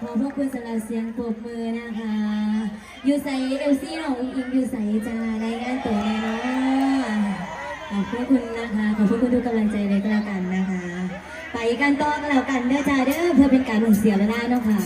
ขอพระคุณสำหรับเสียงปรบมือนะคะ อยู่ใส่เอลซี่ของอิงอยู่ใส่จ้ารายงานตัวในเนาะขอบพระคุณนะคะ ขอบพระคุณทุกกำลังใจเลยก็แล้วกันนะคะ ไปกันต่อก็แล้วกันเด้อจ้าเด้อเพื่อเป็นการหมุนเสียเวลาเนาะค่ะ